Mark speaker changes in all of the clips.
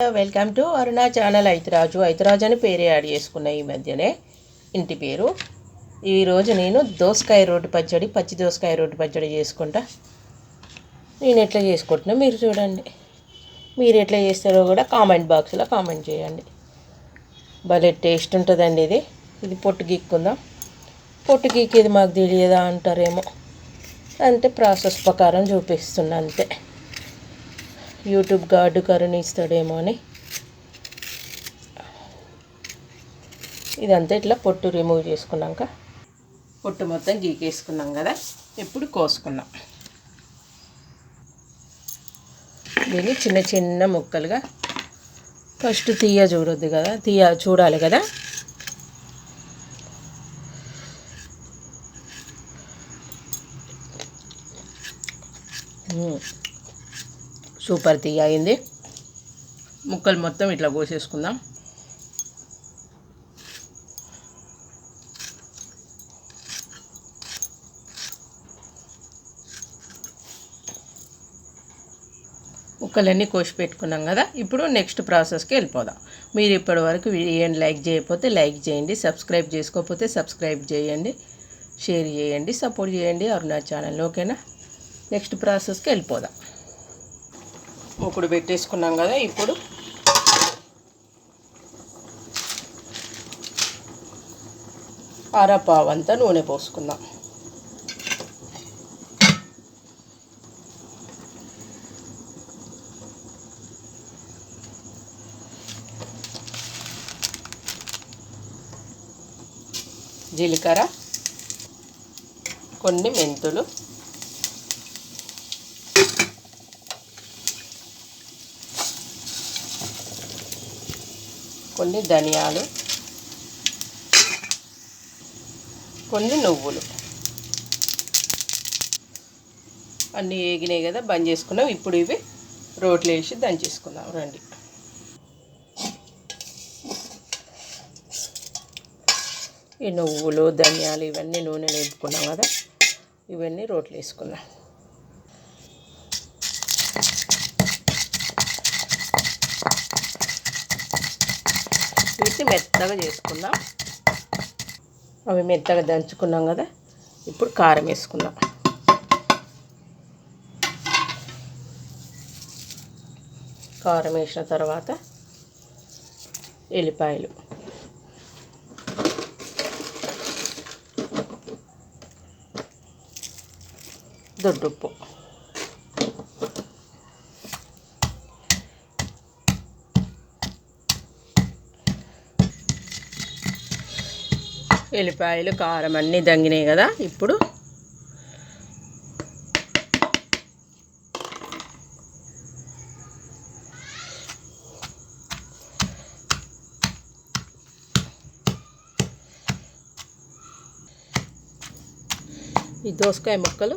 Speaker 1: Welcome to Aruna channel Aithiraju. Aithiraju అని పేరే add చేసుకున్న ఈ మధ్యనే. ఇంటి పేరు. ఈరోజు నేను దోసకాయ రోడ్డు పచ్చడి పచ్చి దోసకాయ రోడ్డు పచ్చడి చేసుకుంటా. నేను ఎట్లా చేసుకుంటున్నా మీరు చూడండి. మీరు ఎట్లా చేస్తారో కూడా కామెంట్ బాక్స్లో కామెంట్ చేయండి. భలే టేస్ట్ ఉంటుందండి ఇది. ఇది పొట్టు గీక్కుందాం. పొట్టు గీకేది మాకు తెలియదా అంటారేమో. అంతే ప్రాసెస్ ప్రకారం చూపిస్తున్నా అంతే. యూట్యూబ్ గార్డు కరుణిస్తాడేమో అని ఇదంతా ఇట్లా పొట్టు రిమూవ్ చేసుకున్నాక పొట్టు మొత్తం గీకేసుకున్నాం కదా ఇప్పుడు కోసుకున్నాం దీన్ని చిన్న చిన్న ముక్కలుగా ఫస్ట్ తీయ చూడొద్దు కదా తీయ చూడాలి కదా మ్మ్. సూపర్ తీయ అయింది. ముక్కలు మొత్తం ఇట్లా కోసేసుకుందాం. ముక్కలన్నీ కోసి పెట్టుకున్నాం కదా. ఇప్పుడు నెక్స్ట్ ప్రాసెస్కి వెళ్ళిపోదాం. మీరు ఇప్పటి వరకు వీడియోని లైక్ చేయకపోతే లైక్ చేయండి సబ్స్క్రైబ్ చేసుకోకపోతే సబ్స్క్రైబ్ చేయండి షేర్ చేయండి సపోర్ట్ చేయండి అరుణా ఛానల్ ఓకేనా? నెక్స్ట్ ప్రాసెస్కి వెళ్ళిపోదాం. ఇప్పుడు పెట్టేసుకున్నాం కదా ఇప్పుడు అరపావు అంతా నూనె పోసుకుందాం. జీలకర్ర కొన్ని మెంతులు కొన్ని ధనియాలు కొన్ని నువ్వులు. అన్నీ వేగినాయి కదా బంద్ చేసుకున్నాం. ఇప్పుడు ఇవి రోట్లు వేసి దంచేసుకుందాం రండి. ఈ నువ్వులు ధనియాలు ఇవన్నీ నూనె వేపుకున్నాం కదా ఇవన్నీ రోట్లు వేసుకున్నాం వీటిని మెత్తగా చేసుకుందాం. అవి మెత్తగా దంచుకున్నాం కదా ఇప్పుడు కారం వేసుకుందాం. కారం వేసిన తర్వాత ఎల్లిపాయలు. దొడ్డుప్పు. ఎల్లిపాయలు కారం అన్నీ దంగినాయి కదా ఇప్పుడు ఈ దోసకాయ ముక్కలు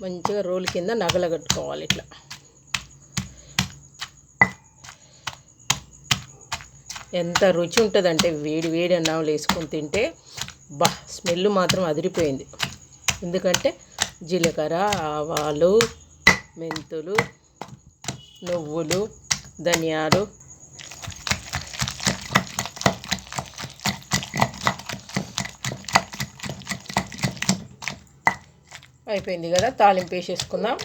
Speaker 1: మంచిగా రోలు కింద నగలగట్టుకోవాలి ఇట్లా. ఎంత రుచి ఉంటుందంటే వేడి వేడి అన్నం వేసుకొని తింటే బా స్మెల్ మాత్రం అదిరిపోయింది. ఎందుకంటే జీలకర్ర ఆవాలు మెంతులు నువ్వులు ధనియాలు. అయిపోయింది కదా తాలింపు వేసేసుకుందాం.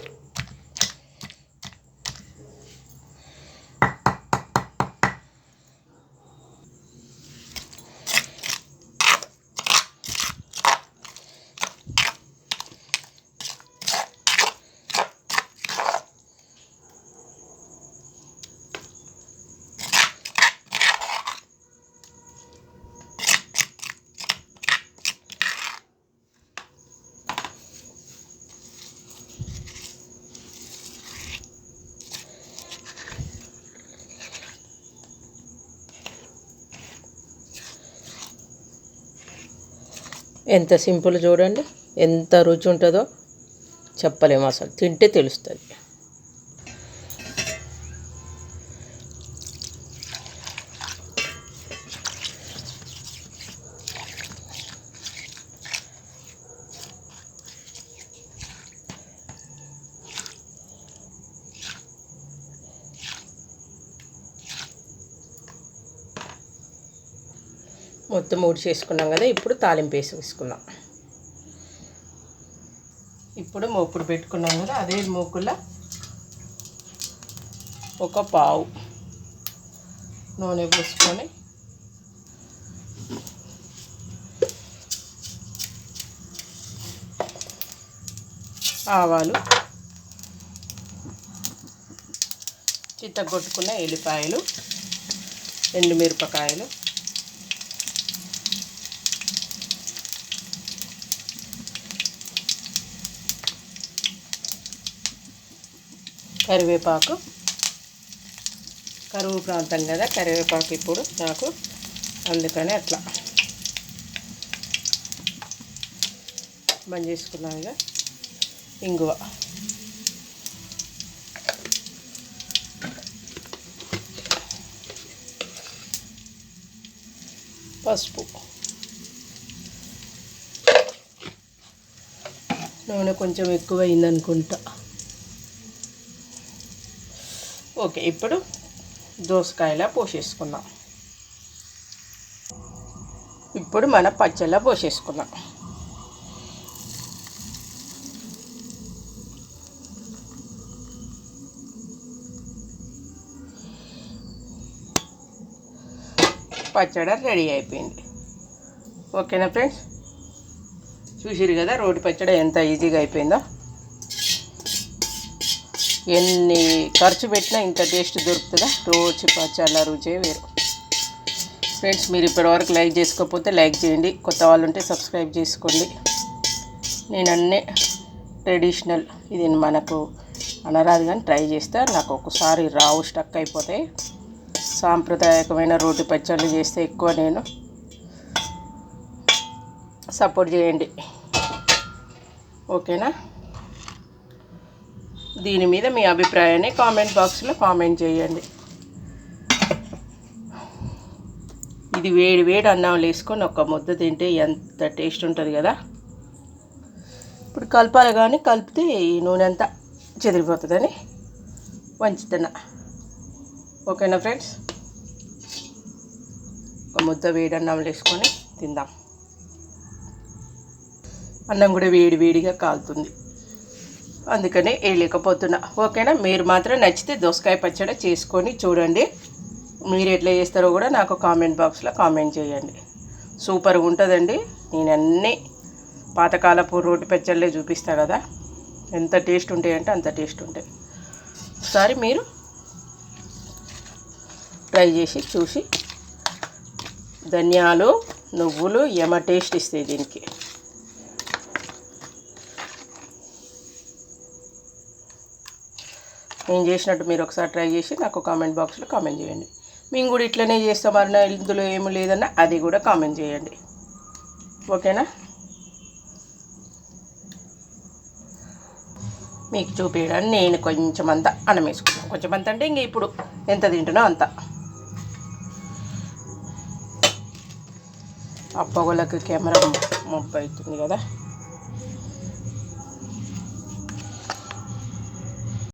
Speaker 1: ఎంత సింపుల్ చూడండి ఎంత రుచి ఉంటుందో చెప్పలేము అసలు. తింటే తెలుస్తుంది. మొత్తం మూడు చేసుకున్నాం కదా ఇప్పుడు తాలింపు వేసి ఇప్పుడు మోపుడు పెట్టుకున్నాం కదా అదే మోకుల ఒక పావు నూనె పోసుకొని ఆవాలు చిత్తగొట్టుకున్న ఎల్లిపాయలు ఎండుమిరపకాయలు కరివేపాకు. కరువు ప్రాంతం కదా కరివేపాకు ఇప్పుడు నాకు అందుకని అట్లా. బంద్ చేసుకున్నాం ఇక. ఇంగువ. పసుపు. నూనె కొంచెం ఎక్కువ అయిందనుకుంటా ఓకే ఇప్పుడు దోసకాయలా పోసేసుకుందాం. ఇప్పుడు మన పచ్చళ్ళ పోసేసుకుందాం. పచ్చడి రెడీ అయిపోయింది. ఓకేనా ఫ్రెండ్స్? చూసిరు కదా రోటి పచ్చడి ఎంత ఈజీగా అయిపోయిందో? ఎన్ని ఖర్చు పెట్టినా ఇంత టేస్ట్ దొరుకుతుందా? రోజు పచ్చళ్ళ రుచే వేరు. ఫ్రెండ్స్ మీరు ఇప్పటివరకు లైక్ చేసుకోకపోతే లైక్ చేయండి. కొత్త వాళ్ళు ఉంటే సబ్స్క్రైబ్ చేసుకోండి. నేను అన్నీ ట్రెడిషనల్. ఇది మనకు అనరాదు కానీ ట్రై చేస్తే. నాకు ఒకసారి రావు స్టక్ అయిపోతాయి సాంప్రదాయకమైన రోటి పచ్చళ్ళు చేస్తే ఎక్కువ నేను సపోర్ట్ చేయండి. ఓకేనా? దీని మీద మీ అభిప్రాయాన్ని కామెంట్ బాక్స్లో కామెంట్ చేయండి. ఇది వేడి వేడి అన్నం వేసుకొని ఒక ముద్ద తింటే ఎంత టేస్ట్ ఉంటుంది కదా. ఇప్పుడు కలపాలి కానీ కలిపితే ఈ నూనె అంతా చెదిరిపోతుందని వంచుతున్నా. ఓకేనా ఫ్రెండ్స్? ఒక ముద్ద వేడి అన్నం వేసుకొని తిందాం. అన్నం కూడా వేడి వేడిగా కాలుతుంది. అందుకనే వేయలేకపోతున్నా ఓకేనా? మీరు మాత్రం నచ్చితే దోసకాయ పచ్చడి చేసుకొని చూడండి. మీరు ఎట్లా చేస్తారో కూడా నాకు కామెంట్ బాక్స్లో కామెంట్ చేయండి. సూపర్గా ఉంటుందండి. నేను అన్నీ పాతకాలపు రోటి పచ్చళ్ళే చూపిస్తా కదా. ఎంత టేస్ట్ ఉంటాయంటే అంత టేస్ట్ ఉంటాయి. ఒకసారి మీరు ట్రై చేసి చూసి ధనియాలు నువ్వులు యమ టేస్ట్ ఇస్తాయి దీనికి. నేను చేసినట్టు మీరు ఒకసారి ట్రై చేసి నాకు కామెంట్ బాక్స్లో కామెంట్ చేయండి. మేము కూడా ఇట్లనే చేస్తామన్నా ఇందులో ఏమి లేదన్నా అది కూడా కామెంట్ చేయండి. ఓకేనా? మీకు చూపించడానికి నేను కొంచెం అంత అన్నం వేసుకున్నాను కొంచెం అంత అంటే ఇంక ఇప్పుడు ఎంత తింటున్నా అంత. ఆ కెమెరా ముప్పై అవుతుంది కదా.